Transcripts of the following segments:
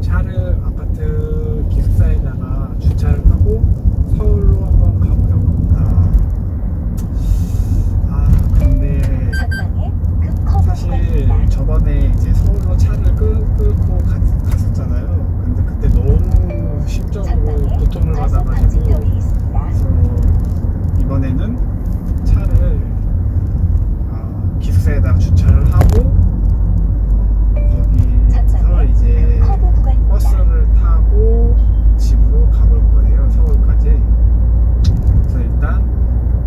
차를 아파트 기숙사에다가 주차를 하고 서울로 한번 가보려고 합니다. 아 근데 커브 사실. 저번에 이제 서울로 차를 끌, 끌고 갔, 갔었잖아요. 근데 그때 너무 심적으로 고통을 과속 받아가지고. 그래서 이번에는 차를 아, 기숙사에다 주차를 하고 어, 거기서 전방에 이제 급 커브 구간입니다. 버스를 타고 집으로 가볼 거예요. 서울까지. 그래서 일단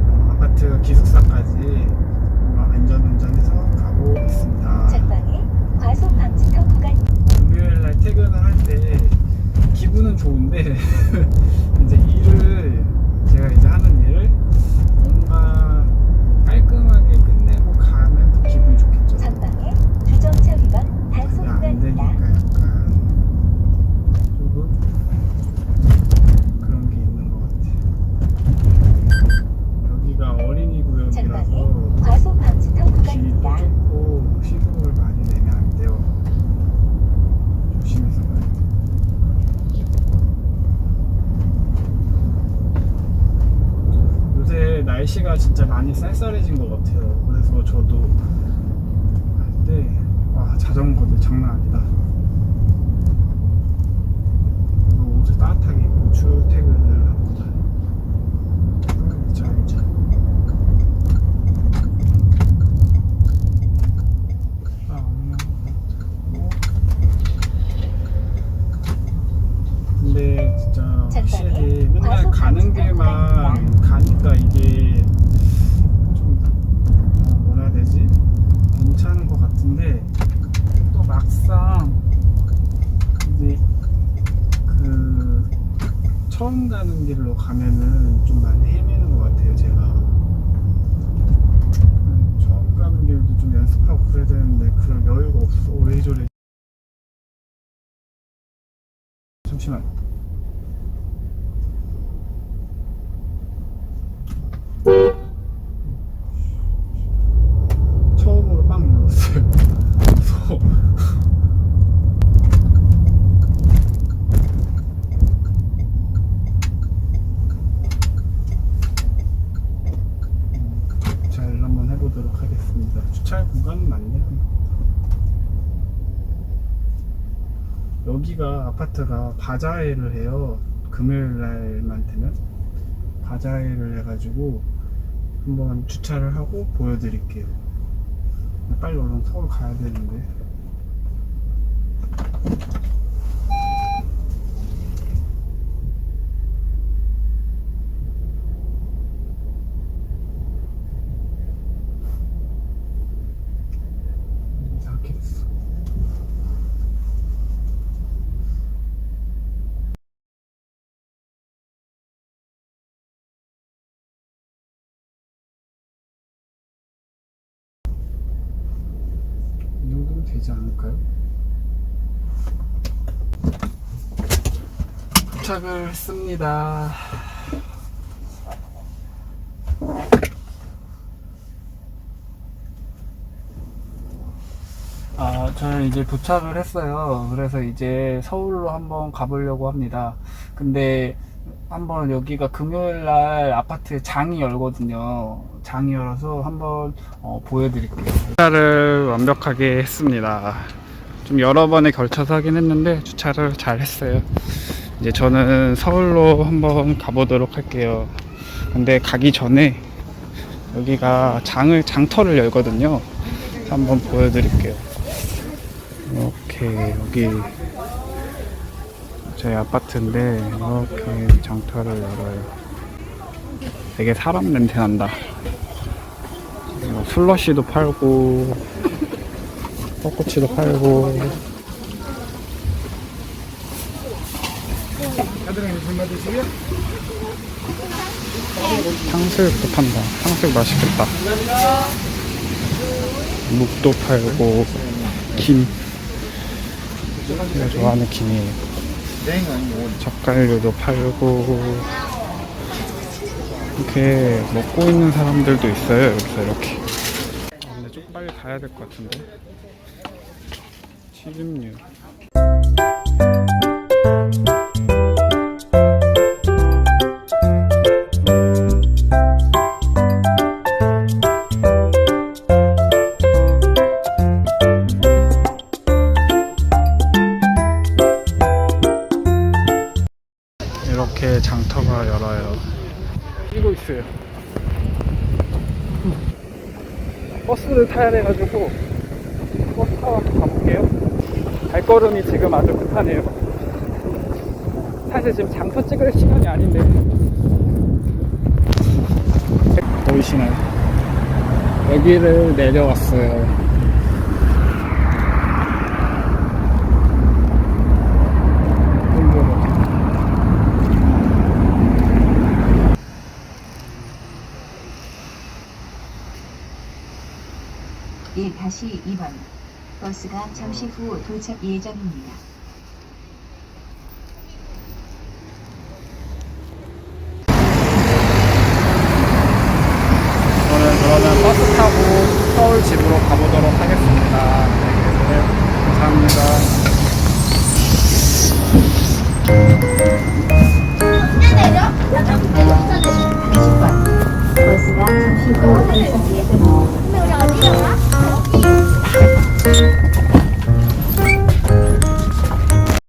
어, 아파트 기숙사까지 뭔가 안전운전해서 가고 있습니다. 전방에 과속 방지턱 구간입니다. 금요일 날 퇴근을 할 때 기분은 좋은데 이제 일을 제가 이제 하는 일을 뭔가 깔끔하게 끝내고 가면 더 기분이 좋겠죠. 전방에 주정차 위반 단속 그게 안 구간입니다. 되니까 약간 조금 그런 게 있는 것 같아요. 여기가 어린이 전방에 구역이라서 과속 방지턱 길도 구간입니다. 좁고 시동을 많이 내면 안 돼요. 조심해서 가야 돼요. 요새 날씨가 진짜 많이 쌀쌀해진 것 같아요. 그래서 저도 할때 와, 자전거도 장난 아니다. 옷을 따뜻하게 입고 출퇴근을 합니다. 잘. 아? 근데 진짜 확실히 맨날 과속 가는 길만 가니까 이게 좀 어, 뭐라 해야 되지? 괜찮은 것 같은데 또 막상 이제 그 처음 길로 가면은 좀 많이 헤매는 것 같아요 제가. 음, 처음 가는 길도 좀 연습하고 그래야 되는데 그럴 여유가 없어. 왜 저래. 잠시만 처음으로 빵 눌렀어요 무서워 주차를 한번 해보도록 하겠습니다. 주차할 공간은 많네요. 여기가 아파트가 바자회를 해요. 금요일 날만 되면 바자회를 해가지고 한번 주차를 하고 보여드릴게요. 빨리 얼른 서울 가야 되는데. 이상하게 됐어. 이 정도면 되지 않을까요? 도착을 했습니다. 아, 저는 이제 도착을 했어요. 그래서 이제 서울로 한번 가보려고 합니다. 근데 한번 여기가 금요일 날 아파트 장이 열거든요. 장이 열어서 한번 어, 보여드릴게요. 주차를 완벽하게 했습니다. 좀 여러 번에 걸쳐서 하긴 했는데 주차를 잘 했어요. 이제 저는 서울로 한번 가보도록 할게요. 근데 가기 전에 여기가 장을 장터를 열거든요. 한번 보여드릴게요. 이렇게 여기 저희 아파트인데 이렇게 장터를 열어요. 되게 사람 냄새 난다. 그리고 슬러시도 팔고 벚꽃치도 팔고 탕수육도 판다. 탕수육 맛있겠다. 묵도 팔고 김. 제가 좋아하는 김이에요. 젓갈류도 팔고 이렇게 먹고 있는 사람들도 있어요. 여기서 이렇게. 아, 근데 좀 빨리 가야 될 것 같은데. 치즈류. 제 장터가 열어요. 뛰고 있어요. 버스를 타야 돼가지고 버스 타고 가볼게요. 발걸음이 지금 아주 급하네요. 사실 지금 장터 찍을 시간이 아닌데. 보이시나요? 여기를 내려왔어요. 예, 1-2번 버스가 잠시 후 도착 예정입니다. 저는 그러면 버스 타고 서울 집으로 가보도록 하겠습니다. 네, 감사합니다.